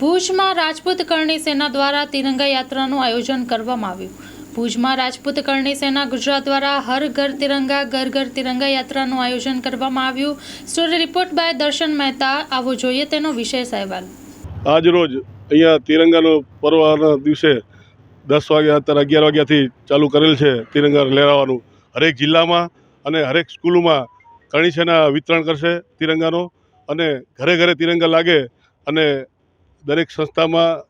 ભુજમાં રાજપૂત કરણી સેના દ્વારા તિરંગા યાત્રાનું આયોજન કરવામાં આવ્યું. ભુજમાં રાજપૂત કરણી સેના ગુજરાત દ્વારા હર ઘર તિરંગા, ઘર ઘર તિરંગા યાત્રાનું આયોજન કરવામાં આવ્યું. સ્ટોરી રિપોર્ટ બાય દર્શન મહેતા. આવો જોઈએ તેનો વિશેષ અહેવાલ. આજરોજ અહીંયા તિરંગાનો પર્વના દિવસે દસ વાગ્યા અત્યારે અગિયાર વાગ્યાથી ચાલુ કરેલ છે તિરંગા લહેરાવાનું હરેક જિલ્લામાં અને હરેક સ્કૂલોમાં કરણી સેના વિતરણ કરશે તિરંગાનો અને ઘરે ઘરે તિરંગા લાગે અને દરેક સંસ્થામાં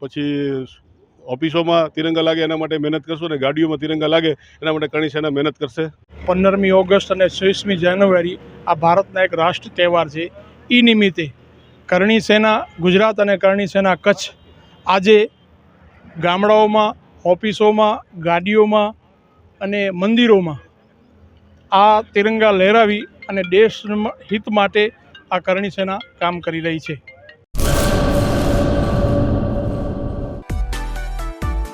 પછી ઓફિસોમાં તિરંગા લાગે એના માટે મહેનત કરશું અને ગાડીઓમાં તિરંગા લાગે એના માટે કણી સેના મહેનત કરશે. પંદરમી ઓગસ્ટ અને છવ્વીસમી જાન્યુઆરી આ ભારતના એક રાષ્ટ્ર તહેવાર છે. એ નિમિત્તે કરણી સેના, ગુજરાત અને કરણી સેના કચ્છ આજે ગામડાઓમાં, ઓફિસોમાં, ગાડીઓમાં અને મંદિરોમાં આ તિરંગા લહેરાવી અને દેશ હિત માટે આ કરણી સેના કામ કરી રહી છે.